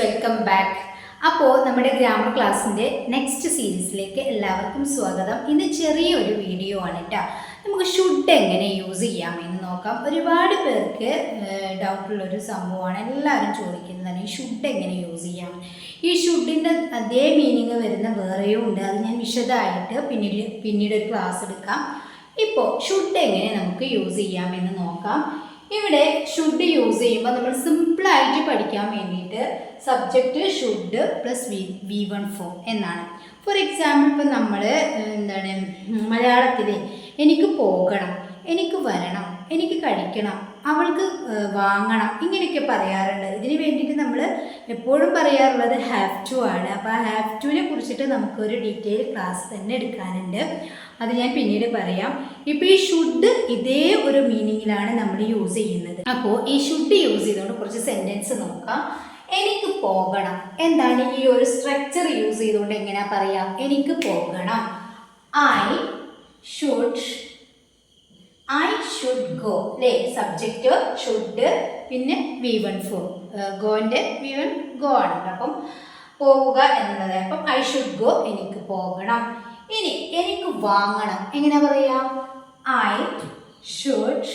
Welcome back അപ്പോൾ നമ്മുടെ grammar ക്ലാസ്സിന്റെ നെക്സ്റ്റ് സീരീസിലേക്ക് എല്ലാവർക്കും സ്വാഗതം. ഇന്ന് ചെറിയൊരു വീഡിയോ ആണ് കേട്ടോ നമുക്ക് ഷുഡ് എങ്ങനെ യൂസ് ചെയ്യാം എന്ന് നോക്കാം. ഒരുപാട് പേർക്ക് ഡൗട്ടുള്ളൊരു സംഭവമാണ്. എല്ലാവരും ചോദിക്കുന്നതാണ് ഈ ഷുഡ് എങ്ങനെ യൂസ് ചെയ്യാം. ഈ ഷുഡിന്റെ അതേ മീനിങ് വരുന്ന വേറെയും ഉണ്ട്. അത് ഞാൻ വിശദമായിട്ട് പിന്നീട് പിന്നീട് ഒരു ക്ലാസ് എടുക്കാം. ഇപ്പോൾ ഷുഡ് എങ്ങനെ നമുക്ക് യൂസ് ചെയ്യാം എന്ന് നോക്കാം. ഇവിടെ ഷുഡ് യൂസ് ചെയ്യുമ്പോൾ നമ്മൾ സിമ്പിളായിട്ട് പഠിക്കാൻ വേണ്ടിയിട്ട് subject should plus V V one four എന്നാണ്. ഫോർ എക്സാമ്പിൾ ഇപ്പം നമ്മൾ എന്താണ് മലയാളത്തിൽ എനിക്ക് പോകണം എനിക്ക് വരണം എനിക്ക് കഴിക്കണം അവൾക്ക് വാങ്ങണം ഇങ്ങനെയൊക്കെ പറയാറുണ്ട്. ഇതിന് വേണ്ടിയിട്ട് നമ്മൾ എപ്പോഴും പറയാറുള്ളത് ഹാവ് ടു ആണ്. അപ്പോൾ ആ ഹാവ് ടുവിനെ കുറിച്ചിട്ട് നമുക്കൊരു ഡീറ്റെയിൽ ക്ലാസ് തന്നെ എടുക്കാനുണ്ട്. അത് ഞാൻ പിന്നീട് പറയാം. ഇപ്പോൾ ഈ ഷുഡ് ഇതേ ഒരു മീനിങ്ങിലാണ് നമ്മൾ യൂസ് ചെയ്യുന്നത്. അപ്പോൾ ഈ ഷുഡ് യൂസ് ചെയ്തുകൊണ്ട് കുറച്ച് സെന്റൻസ് നോക്കാം. എനിക്ക് പോകണം. എന്താണ് ഈ ഒരു സ്ട്രക്ചർ യൂസ് ചെയ്തുകൊണ്ട് എങ്ങനെയാ പറയാ? എനിക്ക് പോകണം. I should I should go അല്ലേ? സബ്ജക്റ്റ് ഷുഡ് പിന്നെ വി വൺ ഫോർ ഗോന്റെ വി വൺ ഗോ ആണ് അപ്പം പോവുക എന്നത് അപ്പം ഐ ഷുഡ് ഗോ എനിക്ക് പോകണം. ഇനി എനിക്ക് വാങ്ങണം. എങ്ങനെ പറയാം? I should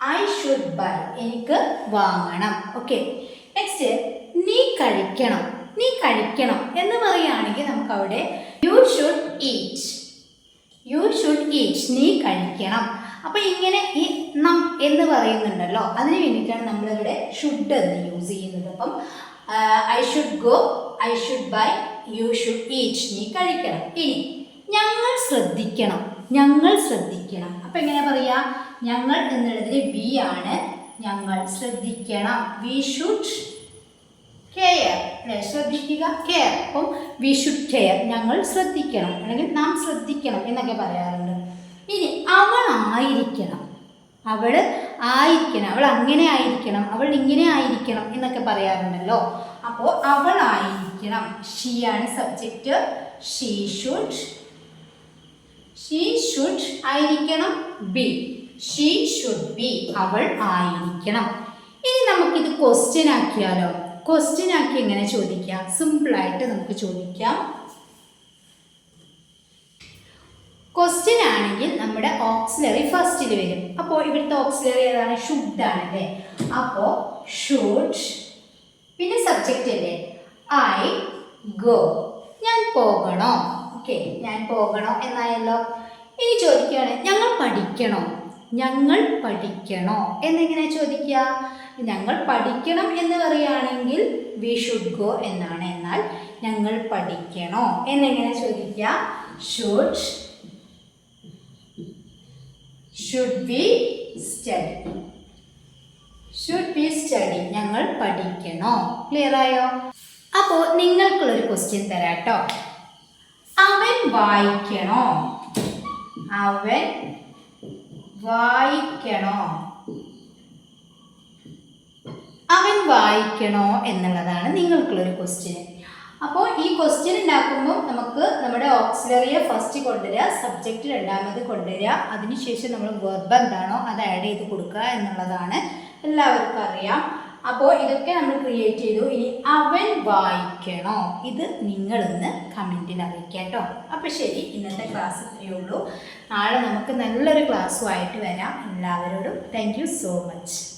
I should buy എനിക്ക് വാങ്ങണം. ഓക്കെ നെക്സ്റ്റ് നീ കഴിക്കണം. നീ കഴിക്കണം എന്ന് പറയുകയാണെങ്കിൽ നമുക്ക് അവിടെ you should eat you should eat നീ കഴിക്കണം. അപ്പോൾ ഇങ്ങനെ ഈ നം എന്ന് പറയുന്നുണ്ടല്ലോ അതിന് വേണ്ടിയിട്ടാണ് നമ്മളിവിടെ ഷുഡ് എന്ന് യൂസ് ചെയ്യുന്നത്. അപ്പം I should go I should buy you should eat നീ കഴിക്കണം. ഇനി ഞങ്ങൾ ശ്രദ്ധിക്കണം. ഞങ്ങൾ ശ്രദ്ധിക്കണം. അപ്പം എങ്ങനെ പറയാ? ഞങ്ങൾ എന്നുള്ളതിൽ ബി ആണ്. ഞങ്ങൾ ശ്രദ്ധിക്കണം. വി ഷുഡ് കെയർ അല്ലെ? ശ്രദ്ധിക്കുക കെയർ അപ്പം വി ഷുഡ് കെയർ ഞങ്ങൾ ശ്രദ്ധിക്കണം. അല്ലെങ്കിൽ നാം ശ്രദ്ധിക്കണം എന്നൊക്കെ പറയാറുണ്ട്. ഇനി അവൾ ആയിരിക്കണം അവൾ ആയിരിക്കണം. അവൾ അങ്ങനെ ആയിരിക്കണം. അവൾ ഇങ്ങനെ ആയിരിക്കണം എന്നൊക്കെ പറയാറുണ്ടല്ലോ. അപ്പോൾ അവൾ ആയിരിക്കണം ഷിയാണ് subject she should she should ആയിരിക്കണം. ബി ഷീ ഷുഡ് ബി അവൾ ആയിരിക്കണം. ഇനി നമുക്കിത് ക്വസ്റ്റ്യൻ ആക്കിയാലോ? ക്വസ്റ്റ്യൻ ആക്കി എങ്ങനെ ചോദിക്കാം? സിമ്പിളായിട്ട് നമുക്ക് ചോദിക്കാം. ക്വസ്റ്റ്യൻ ആണെങ്കിൽ നമ്മുടെ ഓക്സിലറി ഫസ്റ്റിൽ വരും. അപ്പോൾ ഇവിടുത്തെ ഓക്സിലറി ഏതാണ്? ഷുഡ് ആണല്ലേ? അപ്പോൾ ഷുഡ് പിന്നെ സബ്ജക്റ്റ് അല്ലേ? ഐ ഗോ ഞാൻ പോകണോ? ഓക്കെ ഞാൻ പോകണോ? എന്നായല്ലോ? ഇനി ചോദിക്കുകയാണ് ഞങ്ങൾ പഠിക്കണോ? ഞങ്ങൾ പഠിക്കണോ? എന്നെങ്ങനെ ചോദിക്കുക? ഞങ്ങൾ പഠിക്കണം എന്ന് പറയുകയാണെങ്കിൽ വി ഷുഡ് ഗോ എന്നാണ്. എന്നാൽ ഞങ്ങൾ പഠിക്കണോ? എന്നെങ്ങനെ ചോദിക്കുക? Should should be study should be study ഞങ്ങൾ പഠിക്കണോ. ക്ലിയർ ആയോ? അപ്പോൾ നിങ്ങൾക്കുള്ളൊരു ക്വസ്റ്റ്യൻ തരാം കേട്ടോ അവൻ വായിക്കണോ? അവൻ വായിക്കണോ? അവൻ വായിക്കണോ എന്നുള്ളതാണ് നിങ്ങൾക്കുള്ളൊരു ക്വസ്റ്റ്യൻ അപ്പോൾ ഈ ക്വസ്റ്റ്യൻ ഉണ്ടാക്കുമ്പോൾ നമുക്ക് നമ്മുടെ ഓക്സിലറിയെ ഫസ്റ്റ് കൊണ്ടുവരിക സബ്ജക്റ്റ് രണ്ടാമത് കൊണ്ടുവരിക. അതിനുശേഷം നമ്മൾ വെർബ് എന്താണോ അത് ആഡ് ചെയ്ത് കൊടുക്കുക എന്നുള്ളതാണ് എല്ലാവർക്കും അറിയാം. അപ്പോൾ ഇതൊക്കെ നമ്മൾ ക്രിയേറ്റ് ചെയ്തു. ഇനി അവൻ വായിക്കണോ? ഇത് നിങ്ങളിന്ന് കമന്റിൽ അറിയിക്കുക കേട്ടോ. അപ്പോൾ ശരി ഇന്നത്തെ ക്ലാസ് ഇത്രയേ ഉള്ളൂ. നാളെ നമുക്ക് നല്ലൊരു ക്ലാസ്സുമായിട്ട് വരാം. എല്ലാവരോടും താങ്ക് സോ മച്ച്